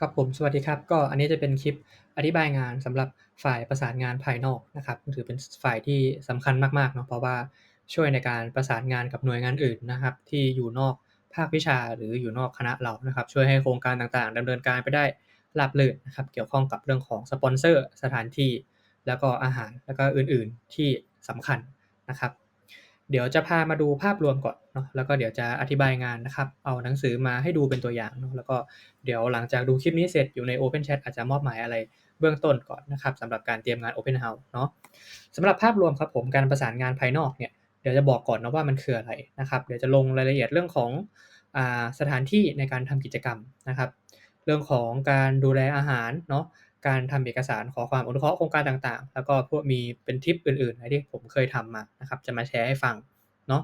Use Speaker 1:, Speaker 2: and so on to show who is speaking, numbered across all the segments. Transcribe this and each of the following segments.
Speaker 1: ครับผมสวัสดีครับ ก็อันนี้จะเป็นคลิปอธิบายงานสำหรับฝ่ายประสานงานภายนอกนะครับถือเป็นฝ่ายที่สำคัญมากๆเนาะเพราะว่าช่วยในการประสานงานกับหน่วยงานอื่นนะครับ ที่อยู่นอกภาควิชาหรืออยู่นอกคณะเรานะครับ ช่วยให้โครงการต่างๆดำเนินการไปได้ราบรื่นนะครับ เกี่ยวข้องกับเรื่องของสปอนเซอร์สถานที่ แล้วก็อาหารแล้วก็อื่นๆที่สำคัญนะครับ เดี๋ยวจะพามาดูภาพรวมก่อนเนาะแล้วก็เดี๋ยวจะอธิบายงานนะครับ เอาหนังสือมาให้ดูเป็นตัวอย่างเนาะแล้วก็เดี๋ยวหลังจากดูคลิปนี้เสร็จอยู่ใน Open Chat อาจจะมอบหมายอะไรเบื้องต้นก่อนนะครับสำหรับการเตรียมงาน Open House เนาะสำหรับภาพรวมครับผมการประสานงานภายนอกเนี่ยเดี๋ยวจะบอกก่อนเนาะว่ามันคืออะไรนะครับเดี๋ยวจะลงรายละเอียดเรื่องของอสถานที่ในการทำกิจกรรมนะครับ เรื่องของการดูแลอาหารเนาะ การทำเอกสารขอความอนุเคราะห์โครงการต่างๆ แล้วก็พวกมีเป็นทริปอื่นๆอะไรที่ผมเคยทำมานะครับ จะมาแชร์ให้ฟังเนาะ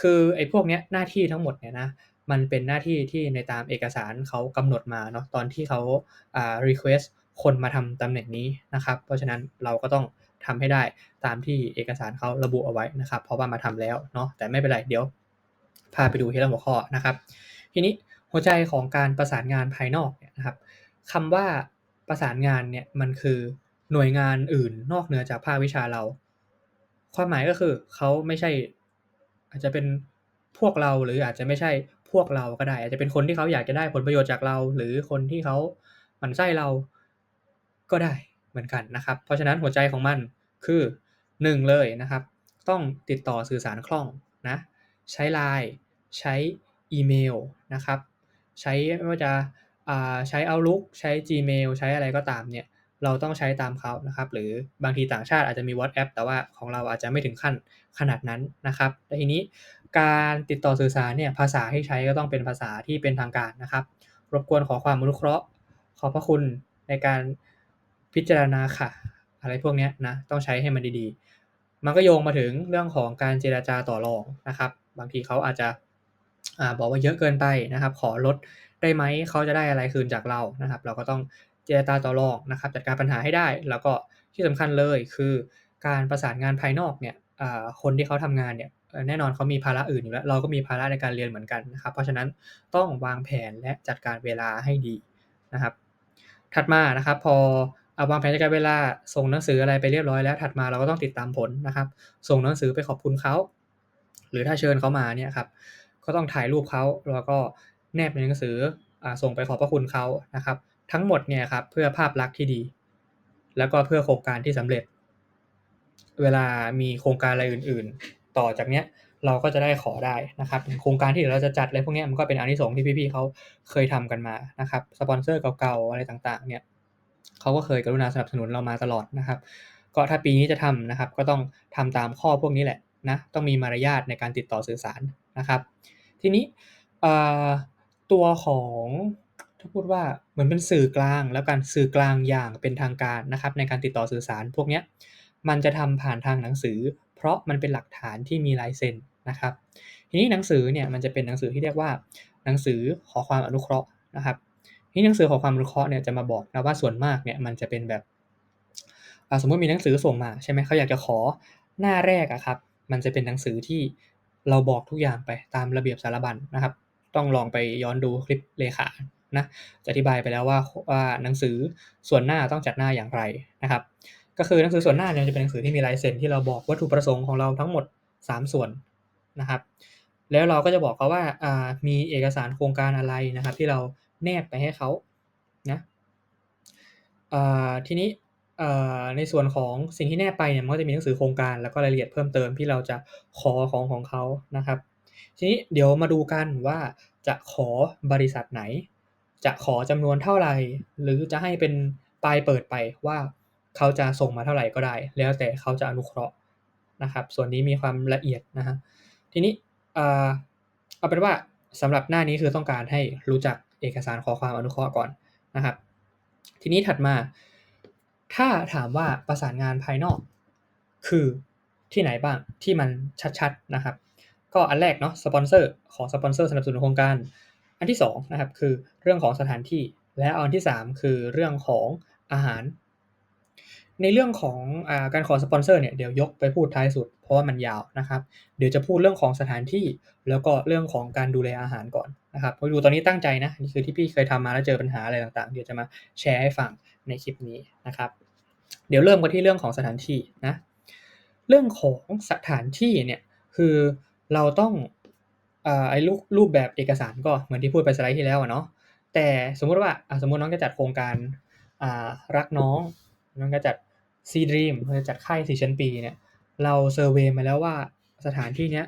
Speaker 1: คือไอ้พวกเนี้ยหน้าที่ทั้งหมดเนี่ยนะ มันเป็นหน้าที่ที่ในตามเอกสารเขากำหนดมาเนาะตอนที่เขาอ่ารีเควสต์คนมาทำตำแหน่งนี้นะครับ เพราะฉะนั้นเราก็ต้องทำให้ได้ตามที่เอกสารเขาระบุเอาไว้นะครับ เพราะว่ามาทำแล้วเนาะ แต่ไม่เป็นไร เดี๋ยว พาไปดูทีละหัวข้อนะครับ ทีนี้หัวใจของการประสานงานภายนอกเนี่ยนะครับคำว่า ประสานงานเนี่ยมันคือหน่วยงานอื่นนอกเหนือจากภาควิชาเรา ความหมายก็คือเขาไม่ใช่ อาจจะเป็นพวกเราหรืออาจจะไม่ใช่พวกเราก็ได้ อาจจะเป็นคนที่เขาอยากจะได้ผลประโยชน์จากเรา หรือคนที่เขาหมั่นไส้เราก็ได้เหมือนกันนะครับ เพราะฉะนั้นหัวใจของมันคือ 1 เลยนะครับ ต้องติดต่อสื่อสารคล่องนะใช้ LINE ใช้อีเมลนะครับ ใช้ไม่ว่าจะ ใช้ Outlook ใช้ Gmail ใช้อะไรก็ตามเนี่ยเราต้องใช้ตามเขานะครับ หรือบางทีต่างชาติอาจจะมี WhatsApp แต่ว่าของเราอาจจะไม่ถึงขั้นขนาดนั้นนะครับแล้วทีนี้การติดต่อสื่อสารเนี่ยภาษาที่ใช้ก็ต้องเป็นภาษาที่เป็นทางการนะครับ รบกวนขอความอนุเคราะห์ ขอพระคุณในการพิจารณาค่ะ อะไรพวกเนี้ยนะต้องใช้ให้มันดีๆ มันก็โยงมาถึงเรื่องของการเจรจาต่อรองนะครับ บางทีเขาอาจจะอาบอกว่าเยอะเกินไปนะครับ ขอลด ได้ไหมเขาจะได้อะไรคืนจากเรานะครับ เราก็ต้องเจรจาต่อรองนะครับ จัดการปัญหาให้ได้ แล้วก็ที่สำคัญเลยคือการประสานงานภายนอกเนี่ยคนที่เขาทำงานเนี่ยแน่นอนเขามีภาระอื่นอยู่แล้ว เราก็มีภาระในการเรียนเหมือนกันนะครับ เพราะฉะนั้นต้องวางแผนและจัดการเวลาให้ดีนะครับ ถัดมานะครับพออ่าวางแผนจัดการเวลาส่งหนังสืออะไรไปเรียบร้อยแล้ว ถัดมาเราก็ต้องติดตามผลนะครับ ส่งหนังสือไปขอบคุณเขาหรือถ้าเชิญเขามาเนี่ยครับก็ต้องถ่ายรูปเขาแล้วก็ แนบในหนังสืออส่งไปขอบพระคุณเขานะครับ ทั้งหมดเนี่ยครับเพื่อภาพลักษณ์ที่ดี แล้วก็เพื่อโครงการที่สำเร็จ เวลามีโครงการอะไรอื่น ๆ ต่อจากเนี้ยเราก็จะได้ขอได้นะครับโครงการที่เดี๋ยวเราจะจัดอะไรพวกเนี้ยมันก็เป็นอานิสงส์ที่พี่ๆเขาเคยทำกันมานะครับสปอนเซอร์เก่าๆอะไรต่างๆ เนี่ยเขาก็เคยกรุณาสนับสนุนเรามาตลอดนะครับ ก็ถ้าปีนี้จะทำนะครับ ก็ต้องทำตามข้อพวกนี้แหละนะต้องมีมารยาทในการติดต่อสื่อสารนะครับ ทีนี้อ่า ตัวของ ถ้าพูดว่าเหมือนเป็นสื่อกลางแล้วกันสื่อกลางอย่างเป็นทางการนะครับ ในการติดต่อสื่อสารพวกเนี้ยมันจะทำผ่านทางหนังสือ เพราะมันเป็นหลักฐานที่มีลายเซ็นนะครับ ทีนี้หนังสือเนี่ยมันจะเป็นหนังสือที่เรียกว่า หนังสือขอความอนุเคราะห์นะครับทีนี้หนังสือขอความอนุเคราะห์เนี่ยจะมาบอกนะว่าส่วนมากเนี่ยมันจะเป็นแบบสมมติมีหนังสือส่งมาใช่ไหมเขาอยากจะขอหน้าแรกอะครับ มันจะเป็นหนังสือที่เราบอกทุกอย่างไปตามระเบียบสารบัญนะครับ ต้องลองไปย้อนดูคลิปเลขานะจะอธิบายไปแล้วว่าว่าหนังสือส่วนหน้าต้องจัดหน้าอย่างไรนะครับ ก็คือหนังสือส่วนหน้าเนี่ยจะเป็นหนังสือที่มีลายเซ็นที่เราบอกวัตถุประสงค์ของเราทั้งหมด 3 ส่วนนะครับ แล้วเราก็จะบอกเขาว่าามีเอกสารโครงการอะไรนะครับ ที่เราแนบไปให้เขานะาทีนี้ในส่วนของสิ่งที่แนบไปเนี่ยมันก็จะมีหนังสือโครงการแล้วก็รายละเอียดเพิ่มเติมที่เราจะขอของของเขานะครับ ทีนี้เดี๋ยวมาดูกันว่าจะขอบริษัทไหน จะขอจำนวนเท่าไหร่ หรือจะให้เป็นปลายเปิดไปว่าเขาจะส่งมาเท่าไหร่ก็ได้ แล้วแต่เขาจะอนุเคราะห์นะครับ ส่วนนี้มีความละเอียดนะครับทีนี้เอาเป็นว่าสำหรับหน้านี้คือต้องการให้รู้จักเอกสารขอความอนุเคราะห์ก่อนนะครับ ทีนี้ถัดมา ถ้าถามว่าประสานงานภายนอก คือที่ไหนบ้างที่มันชัดๆนะครับ ก็อันแรกเนาะสปอนเซอร์ของสปอนเซอร์สนับสนุนโครงการ อันที่2นะครับคือเรื่องของสถานที่และอันที่ 3 คือเรื่องของอาหาร ในเรื่องของอาการขอสปอนเซอร์เนี่ยเดี๋ยวยกไปพูดท้ายสุด เพราะว่ามันยาวนะครับ เดี๋ยวจะพูดเรื่องของสถานที่ แล้วก็เรื่องของการดูแลอาหารก่อนนะครับพอดูตอนนี้ตั้งใจนะนี่คือที่พี่เคยทำมาแล้วเจอปัญหาอะไรต่างๆ เดี๋ยวจะมาแชร์ให้ฟังในคลิปนี้นะครับ เดี๋ยวเริ่มกันที่เรื่องของสถานที่นะเรื่องของสถานที่เนี่ยคือ เราต้องไอ้รูปรูปแบบเอกสารก็เหมือนที่พูดไปสไลด์ที่แล้วเนาะแต่สมมุติว่าสมมติน้องจะจัดโครงการรักน้อง น้องจะจัดซีดรีมจะจัดค่ายสี่ชั้นปีเนี่ยเราเซอร์เวยมาแล้วว่าสถานที่เนี้ย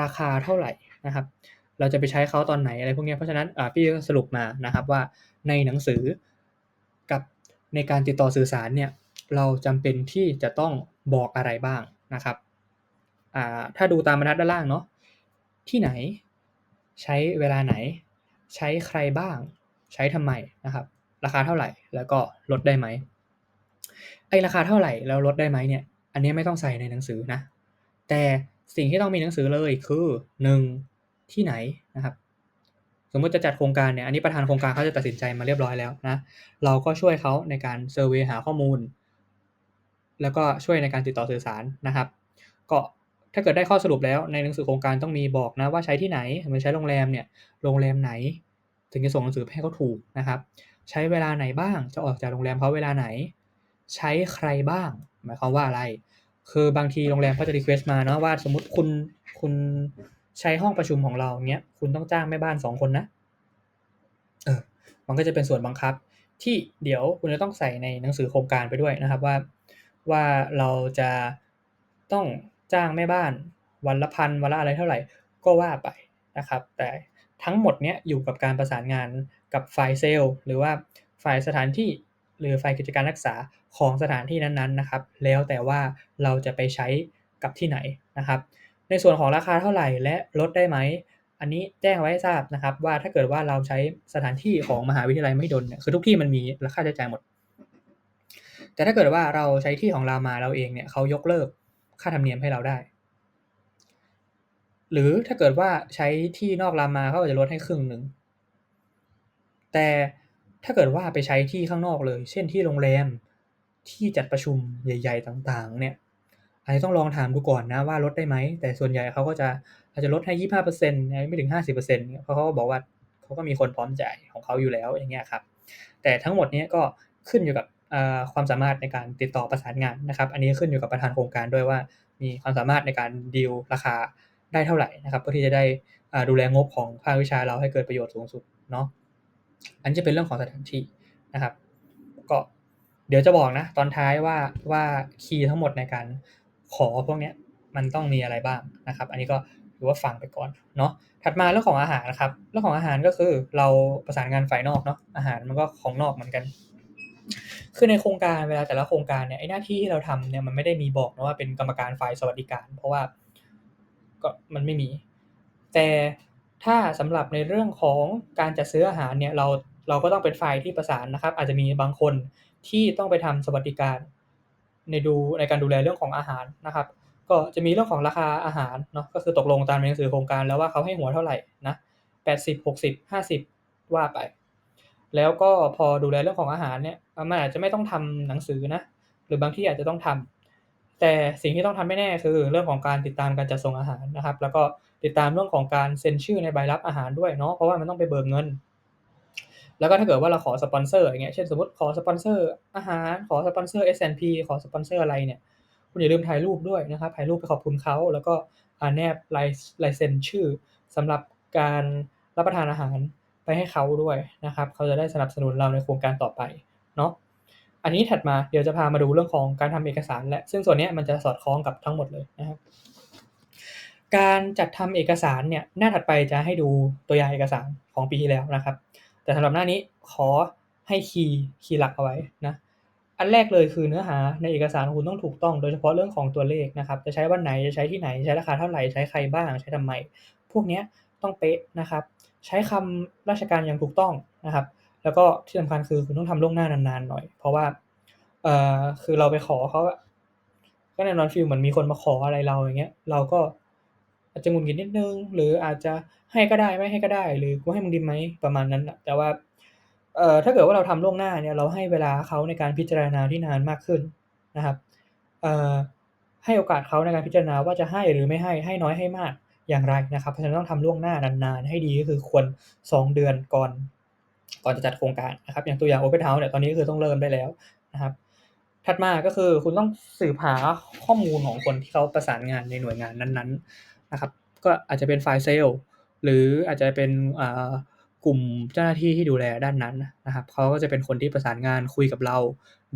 Speaker 1: ราคาเท่าไหร่นะครับ เราจะไปใช้เขาตอนไหนอะไรพวกนี้เพราะฉะนั้นพี่ก็สรุปมานะครับว่าในหนังสือกับในการติดต่อสื่อสารเนี่ยเราจำเป็นที่จะต้องบอกอะไรบ้างนะครับ ถ้าดูตามบรรทัดด้านล่างเนาะที่ไหน ใช้เวลาไหน ใช้ใครบ้าง ใช้ทำไมนะครับ ราคาเท่าไหร่แล้วก็ลดได้ไหมไอราคาเท่าไหร่แล้วลดได้ไหมเนี่ยอันนี้ไม่ต้องใส่ในหนังสือนะ แต่สิ่งที่ต้องมีหนังสือเลยคือหนึ่งที่ไหนนะครับ สมมติจะจัดโครงการเนี่ยอันนี้ประธานโครงการเขาจะตัดสินใจมาเรียบร้อยแล้วนะ เราก็ช่วยเขาในการเซอร์เวยหาข้อมูล แล้วก็ช่วยในการติดต่อสื่อสารนะครับ ก็ ถ้าเกิดได้ข้อสรุปแล้วในหนังสือโครงการต้องมีบอกนะว่าใช้ที่ไหนมันใช้โรงแรมเนี่ยโรงแรมไหน ถึงจะส่งหนังสือให้เขาถูกนะครับ ใช้เวลาไหนบ้างจะออกจากโรงแรมเขาเวลาไหน ใช้ใครบ้าง หมายความว่าอะไร คือบางทีโรงแรมเขาจะรีเควสต์มาเนาะว่าสมมติคุณคุณใช้ห้องประชุมของเราเนี้ยคุณต้องจ้างแม่บ้านสองคนนะเออมันก็จะเป็นส่วนบังคับ ที่เดี๋ยวคุณจะต้องใส่ในหนังสือโครงการไปด้วยนะครับว่าว่าเราจะต้อง จ้างแม่บ้าน วันละพันวันละอะไรเท่าไหร่ก็ว่าไปนะครับ แต่ทั้งหมดเนี้ยอยู่กับการประสานงานกับฝ่ายเซลล์หรือว่าฝ่ายสถานที่หรือฝ่ายกิจการรักษาของสถานที่นั้นๆนะครับ แล้วแต่ว่าเราจะไปใช้กับที่ไหนนะครับ ในส่วนของราคาเท่าไหร่และลดได้ไหม อันนี้แจ้งไว้ทราบนะครับ ว่าถ้าเกิดว่าเราใช้สถานที่ของมหาวิทยาลัยไม่ดนเนี่ยคือทุกที่มันมีราคาใช้จ่ายหมด แต่ถ้าเกิดว่าเราใช้ที่ของรามาเราเองเนี่ยเขายกเลิก ค่าธรรมเนียมให้เราได้ หรือถ้าเกิดว่าใช้ที่นอกรามาเขาจะลดให้ครึ่งหนึ่ง แต่ถ้าเกิดว่าไปใช้ที่ข้างนอกเลย เช่นที่โรงแรมที่จัดประชุมใหญ่ ๆ ต่าง ๆ เนี่ยอาจจะต้องลองถามดูก่อนนะว่าลดได้ไหม แต่ส่วนใหญ่เขาก็จะอาจจะลดให้ยี่ห้าเปอร์เซ็นต์ไม่ถึงห้าสิบเปอร์เซ็นต์เพราะเขาก็บอกว่าเขาก็มีคนพร้อมจ่ายของเขาอยู่แล้วอย่างเงี้ยครับ แต่ทั้งหมดนี้ก็ขึ้นอยู่กับ ความสามารถในการติดต่อประสานงานนะครับ อันนี้ขึ้นอยู่กับประธานโครงการด้วยว่า มีความสามารถในการดีลราคาได้เท่าไหร่นะครับเพื่อที่จะได้ดูแลงบของภาควิชาเราให้เกิดประโยชน์สูงสุดเนาะอันจะเป็นเรื่องของสถานที่นะครับ ก็เดี๋ยวจะบอกนะ ตอนท้ายว่าว่าคีย์ทั้งหมดในการขอพวกนี้มันต้องมีอะไรบ้างนะครับ อันนี้ก็ถือว่าฟังไปก่อนเนาะถัดมาเรื่องของอาหารนะครับ เรื่องของอาหารก็คือเราประสานงานฝ่ายนอกเนาะอาหารมันก็ของนอกเหมือนกัน คือในโครงการเวลาแต่ละโครงการเนี่ยไอ้หน้าที่ที่เราทำเนี่ยมันไม่ได้มีบอกนะว่าเป็นกรรมการฝ่ายสวัสดิการ เพราะว่าก็มันไม่มี แต่ถ้าสำหรับในเรื่องของการจัดซื้ออาหารเนี่ยเราเราก็ต้องเป็นฝ่ายที่ประสานนะครับ อาจจะมีบางคนที่ต้องไปทำสวัสดิการ ในดูในการดูแลเรื่องของอาหารนะครับ ก็จะมีเรื่องของราคาอาหารเนาะก็คือตกลงตามหนังสือโครงการแล้วว่าเขาให้หัวเท่าไหร่นะแปดสิบหกสิบห้าสิบว่าไป แล้วก็พอดูแลเรื่องของอาหารเนี่ยมันอาจจะไม่ต้องทำหนังสือนะหรือบางที่อาจจะต้องทำแต่สิ่งที่ต้องทำไม่แน่คือเรื่องของการติดตามการจัดส่งอาหารนะครับ แล้วก็ติดตามเรื่องของการเซ็นชื่อในใบรับอาหารด้วยเนาะเพราะว่ามันต้องไปเบิกเงิน แล้วก็ถ้าเกิดว่าเราขอสปอนเซอร์อย่างเงี้ยเช่นสมมติขอสปอนเซอร์อาหารขอสปอนเซอร์ S&P ขอสปอนเซอร์อะไรเนี่ยคุณอย่าลืมถ่ายรูปด้วยนะครับถ่ายรูปไปขอบคุณเขาแล้วก็แนบลายลายเซ็นชื่อสำหรับการรับประทานอาหาร ให้เขาด้วยนะครับ เขาจะได้สนับสนุนเราในโครงการต่อไปเนาะอันนี้ถัดมาเดี๋ยวจะพามาดูเรื่องของการทำเอกสารและซึ่งส่วนนี้มันจะสอดคล้องกับทั้งหมดเลยนะครับ การจัดทำเอกสารเนี่ยหน้าถัดไปจะให้ดูตัวอย่างเอกสารของปีที่แล้วนะครับ แต่สำหรับหน้านี้ขอให้คีย์คีย์หลักเอาไว้นะอันแรกเลยคือเนื้อหาในเอกสารของคุณต้องถูกต้องโดยเฉพาะเรื่องของตัวเลขนะครับ จะใช้วันไหนจะใช้ที่ไหนใช้ราคาเท่าไหร่ใช้ใครบ้างใช้ทำไม พวกนี้ต้องเป๊ะนะครับ ใช้คำราชการอย่างถูกต้องนะครับ แล้วก็ที่สำคัญคือคุณต้องทำล่วงหน้านานๆหน่อย เพราะว่าเอ่อคือเราไปขอเขาก็แน่นอนฟิลเหมือนมีคนมาขออะไรเราอย่างเงี้ย เราก็อาจจะงุนงิดนิดนึง หรืออาจจะให้ก็ได้ไม่ให้ก็ได้ หรือกูให้มึงดีไหมประมาณนั้นแต่ว่าเอ่อถ้าเกิดว่าเราทำล่วงหน้าเนี่ยเราให้เวลาเขาในการพิจารณาที่นานมากขึ้นนะครับเอ่อให้โอกาสเขาในการพิจารณาว่าจะให้หรือไม่ให้ให้น้อยให้มาก อย่างไรนะครับเพราะฉะนั้นต้องทำล่วงหน้านานๆ ให้ดีก็คือควร 2 เดือนก่อน ก่อนจะจัดโครงการนะครับ อย่างตัวอย่าง Open House เนี่ยตอนนี้คือต้องเริ่มได้แล้วนะครับ ถัดมาก็คือคุณต้องสืบหาข้อมูลของคนที่เขาประสานงานในหน่วยงานนั้นๆนะครับ ก็อาจจะเป็นฝ่ายเซลล์หรืออาจจะเป็นอ่ากลุ่มเจ้าหน้าที่ที่ดูแลด้านนั้นนะครับเขาก็จะเป็นคนที่ประสานงานคุยกับเรา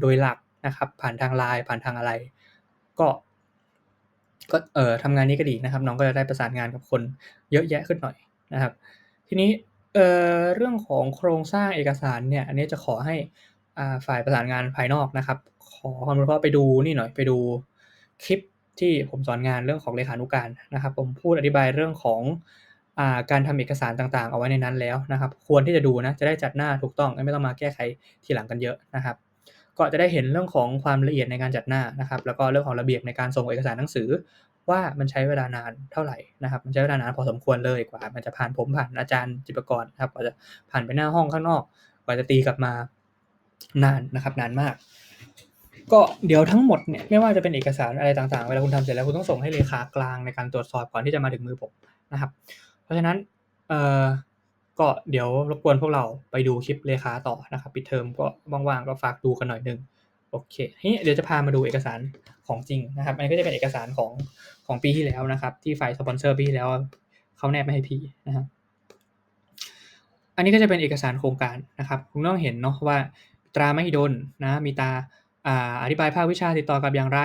Speaker 1: โดยหลักนะครับ ผ่านทาง LINE ผ่านทางอะไร ก็ ก็เอ่อทำงานนี้ก็ดีนะครับ น้องก็จะได้ประสานงานกับคนเยอะแยะขึ้นหน่อยนะครับ ทีนี้เอ่อเรื่องของโครงสร้างเอกสารเนี่ย อันนี้จะขอให้อ่าฝ่ายประสานงานภายนอกนะครับ ขอความอนุเคราะไปดูนี่หน่อยไปดูคลิปที่ผมสอนงานเรื่องของเลขานุการนะครับ ผมพูดอธิบายเรื่องของอ่าการทำเอกสารต่างๆ เอาไว้ในนั้นแล้วนะครับ ควรที่จะดูนะจะได้จัดหน้าถูกต้องไม่ต้องมาแก้ไขทีหลังกันเยอะนะครับ ก็จะได้เห็นเรื่องของความละเอียดในการจัดหน้านะครับ แล้วก็เรื่องของระเบียบในการส่งเอกสารหนังสือ ว่ามันใช้เวลานานเท่าไหร่นะครับ มันใช้เวลานานพอสมควรเลยกว่า มันจะผ่านผมผ่านอาจารย์จิตรกรนะครับกว่าจะผ่านไปหน้าห้องข้างนอก กว่าจะตีกลับมานานนะครับ นานมาก ก็เดี๋ยวทั้งหมดเนี่ยไม่ว่าจะเป็นเอกสารอะไรต่างๆ เวลาคุณทำเสร็จแล้วคุณต้องส่งให้เลขากลางในการตรวจสอบก่อนที่จะมาถึงมือผมนะครับ เพราะฉะนั้นเอ่อ ก็เดี๋ยวรบกวนพวกเราไปดูคลิปเลขาต่อนะครับปิดเทอมก็ว่างๆก็ฝากดูกันหน่อยหนึ่งโอเคทีนี้เดี๋ยวจะพามาดูเอกสารของจริงนะครับอันนี้ก็จะเป็นเอกสารของของปีที่แล้วนะครับ ที่ฝ่ายสปอนเซอร์ปีที่แล้วเขาแนบมาให้พี่นะครับอันนี้ก็จะเป็นเอกสารโครงการนะครับคุณต้องเห็นเนาะว่าตราไมหิดลนะมีตาอ่าอธิบายภาควิชาติดต่อกับอย่างไร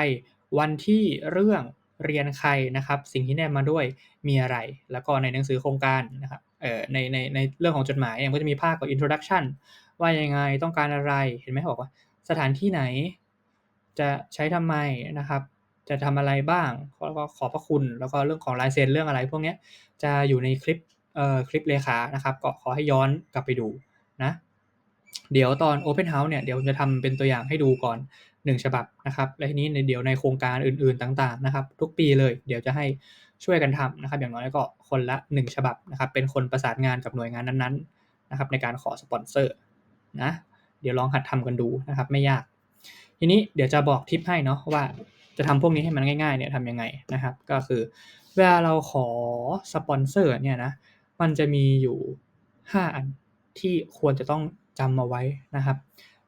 Speaker 1: วันที่เรื่องเรียนใครนะครับ สิ่งที่แนบมาด้วยมีอะไร แล้วก็ในหนังสือโครงการนะครับ ในในในเรื่องของจดหมายเนี่ยมันก็จะมีภาคของ Introduction ว่ายังไงต้องการอะไรเห็นไหมบอกว่าสถานที่ไหน จะใช้ทำไมนะครับ จะทำอะไรบ้างแล้วก็ขอพระคุณแล้วก็เรื่องของลายเซ็นเรื่องอะไรพวกนี้จะอยู่ในคลิปเอ่อคลิปเลขานะครับ ก็ขอให้ย้อนกลับไปดูนะเดี๋ยวตอน Open House เนี่ยเดี๋ยวผมจะทำเป็นตัวอย่างให้ดูก่อน 1 ฉบับนะครับ แล้วทีนี้ในเดี๋ยวในโครงการอื่นๆต่างๆนะครับ ทุกปีเลย เดี๋ยวจะให้ ช่วยกันทำนะครับอย่างน้อยก็คนละ 1 ฉบับนะครับเป็นคนประสานงานกับหน่วยงานนั้นๆนะครับในการขอสปอนเซอร์นะเดี๋ยวลองหัดทำกันดูนะครับไม่ยาก ทีนี้เดี๋ยวจะบอกทิปให้เนาะว่าจะทำพวกนี้ให้มันง่ายๆเนี่ยทำยังไงนะครับ ก็คือเวลาเราขอสปอนเซอร์เนี่ยนะมันจะมีอยู่ 5 อันที่ควรจะต้องจำเอาไว้นะครับ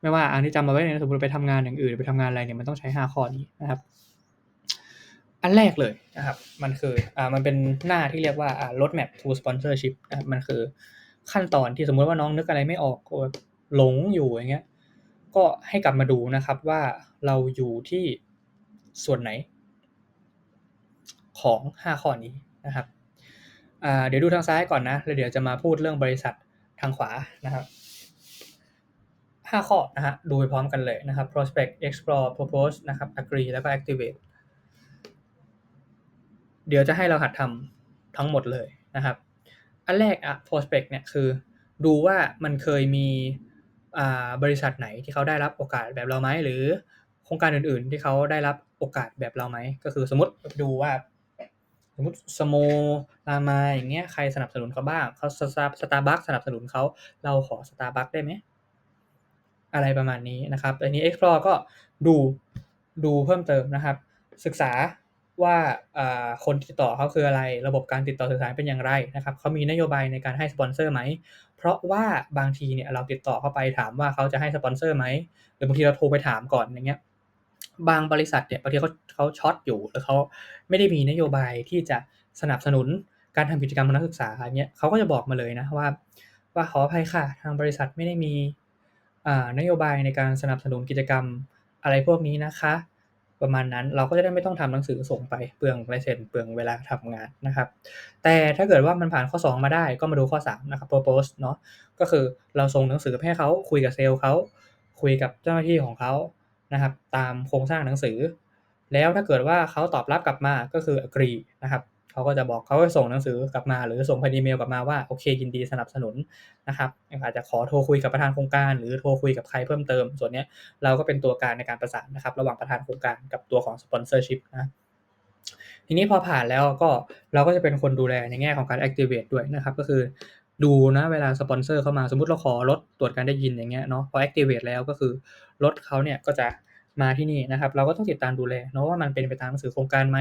Speaker 1: ไม่ว่าอันที่จำเอาไว้เนี่ยสมมติไปทำงานอย่างอื่นไปทำงานอะไรเนี่ยมันต้องใช้ 5 ข้อนี้นะครับ อันแรกเลยนะครับ มันคืออ่ามันเป็นหน้าที่เรียกว่าอ่า Road Map to Sponsorship นะครับมันคือขั้นตอนที่สมมุติว่าน้องนึกอะไรไม่ออกกหลงอยู่อย่างเงี้ย ก็ให้กลับมาดูนะครับว่าเราอยู่ที่ส่วนไหน ของ 5 ข้อนี้นะครับอ่าเดี๋ยวดูทางซ้ายก่อนนะแล้วเดี๋ยวจะมาพูดเรื่องบริษัททางขวานะครับ5ข้อนะครับดูไปพร้อมกันเลยนะครับ Prospect Explore Propose นะครับ Agree แล้วก็ Activate เดี๋ยวจะให้เราหัดทำทั้งหมดเลยนะครับ อันแรกอะ Prospect เนี่ยคือดูว่ามันเคยมีบริษัทไหนที่เขาได้รับโอกาสแบบเราไหมหรือโครงการอื่น ๆ ที่เขาได้รับโอกาสแบบเราไหมก็คือสมมติดูว่าสมมติ Smo Rama อย่างเงี้ยใครสนับสนุนเขาบ้างเขาสตา Starbucks สนับสนุนเขาเราขอ Starbucks ได้ไหมอะไรประมาณนี้นะครับอันนี้ Explore ก็ดูดูเพิ่มเติมนะครับ ศึกษา ว่าคนติดต่อเขาคืออะไร ระบบการติดต่อสื่อสารเป็นอย่างไรนะครับเขามีนโยบายในการให้สปอนเซอร์ไหม เพราะว่าบางทีเนี่ยเราติดต่อเข้าไปถามว่าเขาจะให้สปอนเซอร์ไหมหรือบางทีเราโทรไปถามก่อนอย่างเงี้ยบางบริษัทเนี่ยบางทีเขาเขาช็อตอยู่หรือเขาไม่ได้มีนโยบายที่จะสนับสนุนการทำกิจกรรมของนักศึกษาอย่างเงี้ยเขาก็จะบอกมาเลยนะว่า ว่าขออภัยค่ะ ทางบริษัทไม่ได้มีนโยบายในการสนับสนุนกิจกรรมอะไรพวกนี้นะคะ ประมาณนั้นเราก็จะได้ไม่ต้องทำหนังสือส่งไปเปลืองลายเซ็นเปลืองเวลาทำงานนะครับ แต่ถ้าเกิดว่ามันผ่านข้อ 2 มาได้ก็มาดูข้อ3นะครับ Propose เนาะก็คือเราส่งหนังสือให้เขาคุยกับเซลล์เขาคุยกับเจ้าหน้าที่ของเขานะครับ ตามโครงสร้างหนังสือ แล้วถ้าเกิดว่าเขาตอบรับกลับมาก็คือ Agree นะครับ เขาก็จะบอกเขาก็ส่งหนังสือกลับมา หรือส่งผ่านอีเมลกลับมาว่าโอเคยินดีสนับสนุนนะครับอาจจะขอโทรคุยกับประธานโครงการ หรือโทรคุยกับใครเพิ่มเติม ส่วนนี้เราก็เป็นตัวกางในการประสานนะครับ ระหว่างประธานโครงการกับตัวของ Sponsorship นะทีนี้พอผ่านแล้วก็เราก็จะเป็นคนดูแลในแง่ของการ Activate ด้วยนะครับ ก็คือดูนะเวลาสปอนเซอร์เข้ามาสมมติเราขอรถตรวจการได้ยินอย่างเงี้ยเนาะพอ Activate แล้วก็คือรถเขาเนี่ยก็จะมาที่นี่นะครับ เราก็ต้องติดตามดูแลเนาะว่ามันเป็นไปตามหนังสือโครงการไหม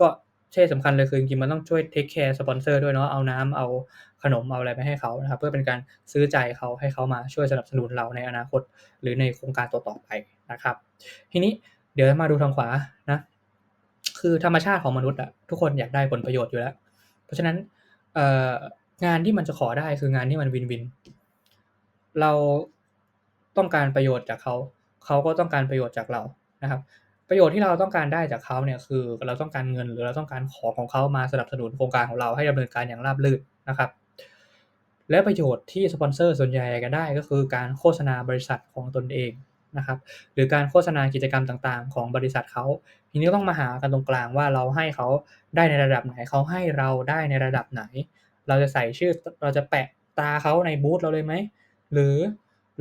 Speaker 1: ก็ ใช่สำคัญเลยคือจริงๆมันต้องช่วยเทคแคร์สปอนเซอร์ด้วยเนาะเอาน้ำเอาขนมเอาอะไรไปให้เขานะครับ เพื่อเป็นการซื้อใจเขาให้เขามาช่วยสนับสนุนเราในอนาคต หรือในโครงการต่อๆไปนะครับ ทีนี้เดี๋ยวมาดูทางขวานะคือธรรมชาติของมนุษย์อะทุกคนอยากได้ผลประโยชน์อยู่แล้ว เพราะฉะนั้นงานที่มันจะขอได้คืองานที่มันวินวิน เราต้องการประโยชน์จากเขา เขาก็ต้องการประโยชน์จากเรานะครับ ประโยชน์ที่เราต้องการได้จากเขาเนี่ยคือเราต้องการเงินหรือเราต้องการของของเขามาสนับสนุนโครงการของเราให้ดำเนินการอย่างราบรื่นนะครับ และประโยชน์ที่สปอนเซอร์ส่วนใหญ่ก็ได้ก็คือการโฆษณาบริษัทของตนเองนะครับ หรือการโฆษณากิจกรรมต่างๆ ของบริษัทเขาทีนี้ต้องมาหากันตรงกลางว่าเราให้เขาได้ในระดับไหนเขาให้เราได้ในระดับไหน เราจะใส่ชื่อเราจะแปะตาเขาในบูธเราเลยไหมหรือ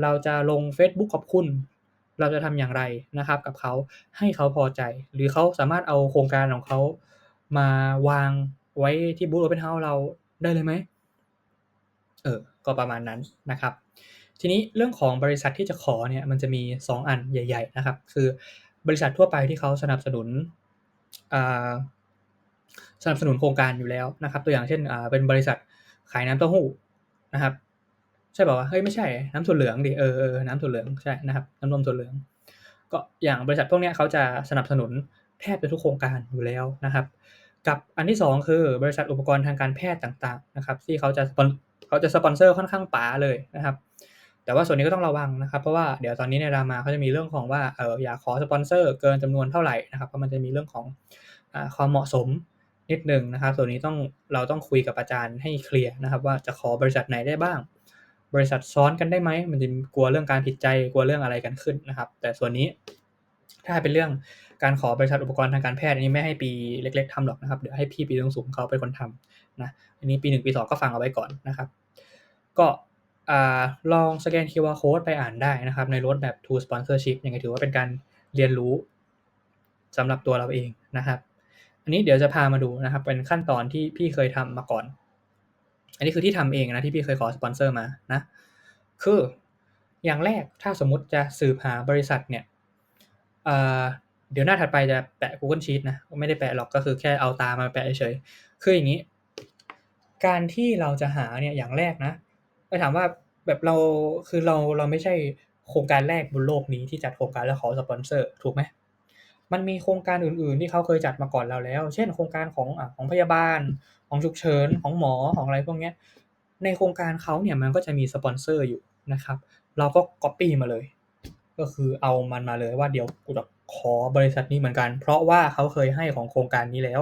Speaker 1: เราจะลง Facebook ขอบคุณ เราจะทำอย่างไรนะครับ กับเขาให้เขาพอใจ หรือเขาสามารถเอาโครงการของเขามาวางไว้ที่บูธโอเพนเฮาส์เราได้เลยไหมเออ ก็ประมาณนั้นนะครับ ทีนี้เรื่องของบริษัทที่จะขอเนี่ยมันจะมี 2 อันใหญ่ ๆ นะครับ คือบริษัททั่วไปที่เขาสนับสนุนสนับสนุนโครงการอยู่แล้วนะครับ ตัวอย่างเช่นเป็นบริษัทขายน้ำเต้าหู้นะครับ ใช่ป่าวว่าเฮ้ยไม่ใช่น้ำถั่วเหลืองดิเออเออน้ำถั่วเหลืองใช่นะครับน้ำนมถั่วเหลือง ก็อย่างบริษัทพวกนี้เขาจะสนับสนุนแทบจะทุกโครงการอยู่แล้วนะครับ กับอันที่ 2 คือบริษัทอุปกรณ์ทางการแพทย์ต่างๆนะครับ ที่เขาจะเขาจะสปอนเซอร์ค่อนข้างป๋าเลยนะครับแต่ว่าส่วนนี้ก็ต้องระวังนะครับ เพราะว่าเดี๋ยวตอนนี้ในรามาเขาจะมีเรื่องของว่าเอออยากขอสปอนเซอร์เกินจำนวนเท่าไหร่นะครับเพราะมันจะมีเรื่องของอความเหมาะสมนิดหนึ่งนะครับ ส่วนนี้ต้องเราต้องคุยกับอาจารย์ให้เคลียร์นะครับ ว่าจะขอบริษัทไหนได้บ้าง บริษัทซ้อนกันได้ไหมมันจะกลัวเรื่องการผิดใจกลัวเรื่องอะไรกันขึ้นนะครับ แต่ส่วนนี้ถ้าเป็นเรื่องการขอบริษัทอุปกรณ์ทางการแพทย์อันนี้ไม่ให้ปีเล็ก ๆทำหรอกนะครับเดี๋ยวให้พี่ปีสูงๆเขาเป็นคนทำนะอันนี้ปีหนึ่งปีสองก็ฟังเอาไว้ก่อนนะครับ ก็ลองสแกน QR code ไปอ่านได้นะครับ ในรถแบบ to sponsorship ยังไงถือว่าเป็นการเรียนรู้สำหรับตัวเราเองนะครับ อันนี้เดี๋ยวจะพามาดูนะครับ เป็นขั้นตอนที่พี่เคยทำมาก่อน อันนี้คือที่ทำเองนะที่พี่เคยขอสปอนเซอร์มานะ คืออย่างแรกถ้าสมมุติจะสืบหาบริษัทเนี่ยเดี๋ยวหน้าถัดไปจะแปะ Google Sheet นะไม่ได้แปะหรอกก็คือแค่เอาตามาแปะเฉยคืออย่างนี้ การที่เราจะหาเนี่ยอย่างแรกนะไปถามว่าแบบเราคือเราเราไม่ใช่โครงการแรกบนโลกนี้ที่จัดโครงการแล้วขอสปอนเซอร์ถูกไหม มันมีโครงการอื่น ๆ ที่เขาเคยจัดมาก่อนเราแล้ว เช่น โครงการของอของพยาบาล ของฉุกเฉิน ของหมอ ของอะไรพวกนี้ในโครงการเขาเนี่ยมันก็จะมีสปอนเซอร์อยู่นะครับ เราก็ก๊อปปี้มาเลย ก็คือเอามันมาเลยว่าเดี๋ยวกูจะขอบริษัทนี้เหมือนกัน เพราะว่าเขาเคยให้ของโครงการนี้แล้ว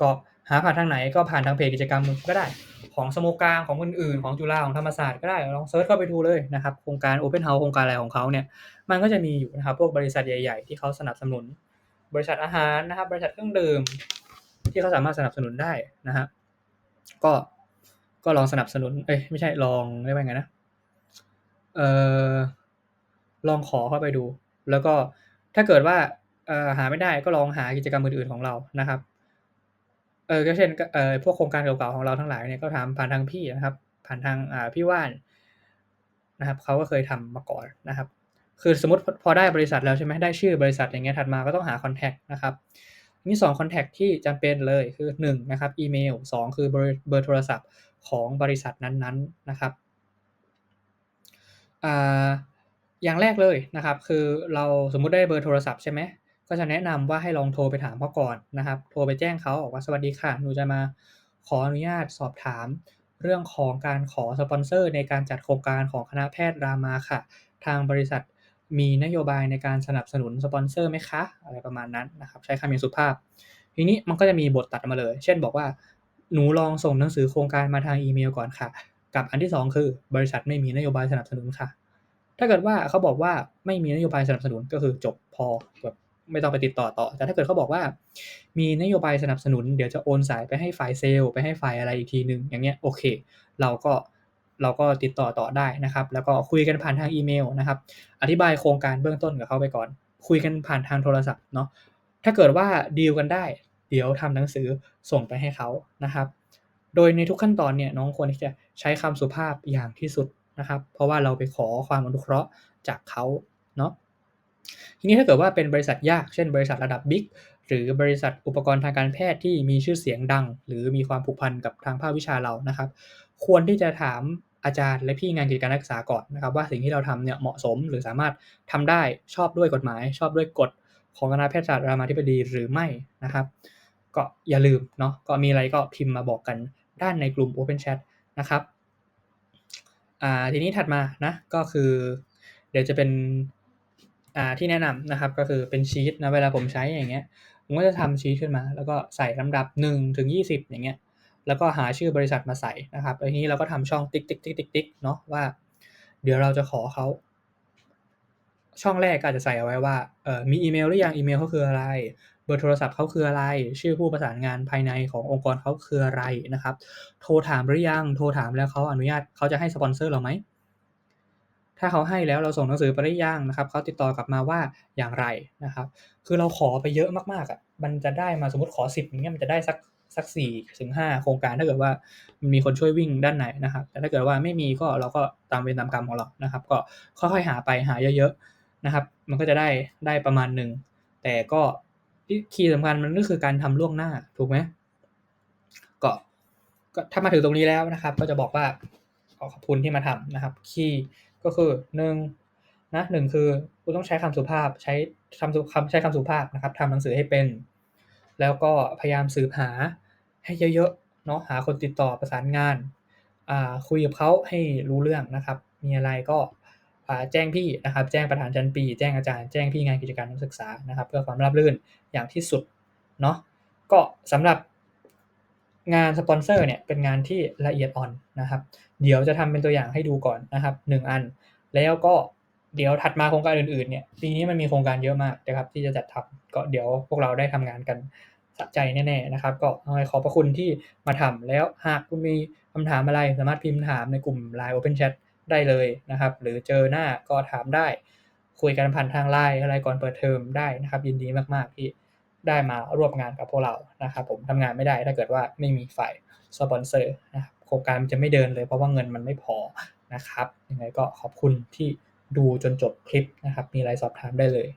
Speaker 1: ก็หาผ่านทางไหนก็ผ่านทางเพจกิจกรรมก็ได้ ของสโมกางของอื่นๆ ของจุฬาของธรรมศาสตร์ก็ได้ลองเซิร์ชเข้าไปดูเลยนะครับโครงการ Open House โครงการอะไรของเขาเนี่ยมันก็จะมีอยู่นะครับพวกบริษัทใหญ่ ๆ ที่เขาสนับสนุน บริษัทอาหารนะครับ บริษัทเครื่องดื่มที่เขาสามารถสนับสนุนได้นะฮะก็ก็ลองสนับสนุนเอ้ยไม่ใช่ลองเรียกว่าไงนะเอ่อลองขอเข้าไปดู แล้วก็ถ้าเกิดว่าหาไม่ได้ก็ลองหากิจกรรมอื่นๆของเรานะครับ เออก็เช่นเอ่อพวกโครงการเก่าๆของเราทั้งหลายเนี่ยก็ทำผ่านทางพี่นะครับ ผ่านทางอ่าพี่ว่านนะครับเขาก็เคยทำมาก่อนนะครับ คือสมมติพอได้บริษัทแล้วใช่ไหมได้ชื่อบริษัทอย่างเงี้ยถัดมาก็ต้องหาคอนแทคนะครับมี2คอนแทคที่จำเป็นเลยคือ1นะครับอีเมล2คือเบอร์เบอร์โทรศัพท์ของบริษัทนั้นๆนะครับอ่าอย่างแรกเลยนะครับ คือเราสมมุติได้เบอร์โทรศัพท์ใช่ไหม ก็จะแนะนำว่าให้ลองโทรไปถามเขาก่อนนะครับ โทรไปแจ้งเขาบอกว่าสวัสดีค่ะ หนูจะมาขออนุญาตสอบถามเรื่องของการขอสปอนเซอร์ในการจัดโครงการของคณะแพทย์รามาค่ะ ทางบริษัทมีนโยบายในการสนับสนุนสปอนเซอร์ไหมคะ อะไรประมาณนั้นนะครับใช้คำอย่างสุภาพ ทีนี้มันก็จะมีบทตัดมาเลย เช่นบอกว่าหนูลองส่งหนังสือโครงการมาทางอีเมลก่อนค่ะ กับอันที่ 2 คือบริษัทไม่มีนโยบายสนับสนุนค่ะ ถ้าเกิดว่าเขาบอกว่าไม่มีนโยบายสนับสนุนก็คือจบพอแบบ ไม่ต้องไปติดต่อต่อ แต่ถ้าเกิดเขาบอกว่า มีนโยบายสนับสนุน เดี๋ยวจะโอนสายไปให้ฝ่ายเซลล์ไปให้ฝ่ายอะไรอีกทีนึง อย่างเงี้ยโอเค เราก็เราก็ติดต่อต่อได้นะครับ แล้วก็คุยกันผ่านทางอีเมลนะครับ อธิบายโครงการเบื้องต้นกับเขาไปก่อน คุยกันผ่านทางโทรศัพท์เนาะ ถ้าเกิดว่าดีลกันได้ เดี๋ยวทำหนังสือส่งไปให้เขานะครับ โดยในทุกขั้นตอนเนี่ยน้องควรที่จะใช้คำสุภาพอย่างที่สุดนะครับ เพราะว่าเราไปขอความอนุเคราะห์จากเขาเนาะ ทีนี้ถ้าเกิดว่าเป็นบริษัทยาก เช่นบริษัทระดับบิ๊กหรือบริษัทอุปกรณ์ทางการแพทย์ที่มีชื่อเสียงดัง หรือมีความผูกพันกับทางภาควิชาเรานะครับ ควรที่จะถามอาจารย์และพี่งานกิจการนักศึกษาก่อนนะครับ ว่าสิ่งที่เราทำเนี่ยเหมาะสมหรือสามารถทำได้ชอบด้วยกฎหมาย ชอบด้วยกฎของคณะแพทยศาสตร์รามาธิบดีหรือไม่นะครับ ก็อย่าลืมเนาะก็มีอะไรก็พิมพ์มาบอกกันด้านในกลุ่ม Open Chat นะครับอ่าทีนี้ถัดมานะก็คือ เดี๋ยวจะเป็น อ่าที่แนะนำนะครับก็คือเป็นชีตนะเวลาผมใช้อย่างเงี้ยผมก็จะทำชีตขึ้นมา แล้วก็ใส่ลำดับ1ถึง20 อย่างเงี้ยแล้วก็หาชื่อบริษัทมาใส่นะครับอันนี้เราก็ทำช่องติ๊กติ๊กติ๊กติ๊กติ๊กเนาะว่า เดี๋ยวเราจะขอเขาช่องแรกก็อาจจะใส่เอาไว้ว่าเออมีอีเมลหรือยังอีเมลเขาคืออะไร เบอร์โทรศัพท์เขาคืออะไร ชื่อผู้ประสานงานภายในขององค์กรเขาคืออะไรนะครับ โทรถามหรือยัง โทรถามแล้วเขาอนุญาตเขาจะให้สปอนเซอร์เราไหม ถ้าเขาให้แล้วเราส่งหนังสือไปหรือยังนะครับเขาติดต่อกลับมาว่าอย่างไรนะครับ คือเราขอไปเยอะมากๆอะมันจะได้มาสมมติขอ 10อย่างเงี้ยมันจะได้สักสักสี่ถึงห้าโครงการถ้าเกิดว่ามันมีคนช่วยวิ่งด้านไหนนะครับ แต่ถ้าเกิดว่าไม่มีก็เราก็ตามเวรตามกรรมของเรานะครับ ก็ค่อยๆหาไปหาเยอะๆนะครับ มันก็จะได้ได้ประมาณหนึ่งแต่ก็คีย์สำคัญมันก็คือการทำล่วงหน้าถูกไหมก็ก็ถ้ามาถึงตรงนี้แล้วนะครับ ก็จะบอกว่าขอขอบคุณที่มาทำนะครับคีย์ ก็คือหนึ่งนะหนึ่งคือคุณต้องใช้คำสุภาพใช้คำคำใช้คำสุภาพนะครับทำหนังสือให้เป็น แล้วก็พยายามสืบหาให้เยอะๆเนาะหาคนติดต่อประสานงานคุยกับเขาให้รู้เรื่องนะครับ มีอะไรก็แจ้งพี่นะครับ แจ้งประธานชั้นปี แจ้งอาจารย์ แจ้งพี่งานกิจการนักศึกษานะครับ เพื่อความราบรื่นอย่างที่สุดเนาะ ก็สำหรับ งานสปอนเซอร์เนี่ยเป็นงานที่ละเอียดอ่อนนะครับ เดี๋ยวจะทำเป็นตัวอย่างให้ดูก่อนนะครับหนึ่งอัน แล้วก็เดี๋ยวถัดมาโครงการอื่นๆเนี่ยปีนี้มันมีโครงการเยอะมากนะครับ ที่จะจัดทำก็เดี๋ยวพวกเราได้ทำงานกันสะใจแน่ๆนะครับ ก็ขอบพระคุณที่มาทำแล้วหากคุณมีคำถามอะไรสามารถพิมพ์ถามในกลุ่ม Line Open Chat ได้เลยนะครับ หรือเจอหน้าก็ถามได้ คุยกันผ่านทางไลน์อะไรก่อนเปิดเทอมได้นะครับ ยินดีมากๆที่ ได้มาร่วมงานกับพวกเรานะครับผมทำงานไม่ได้ถ้าเกิดว่าไม่มีฝ่ายสปอนเซอร์นะครับโครงการมันจะไม่เดินเลยเพราะว่าเงินมันไม่พอนะครับยังไงก็ขอบคุณที่ดูจนจบคลิปนะครับ มีอะไรสอบถามได้เลย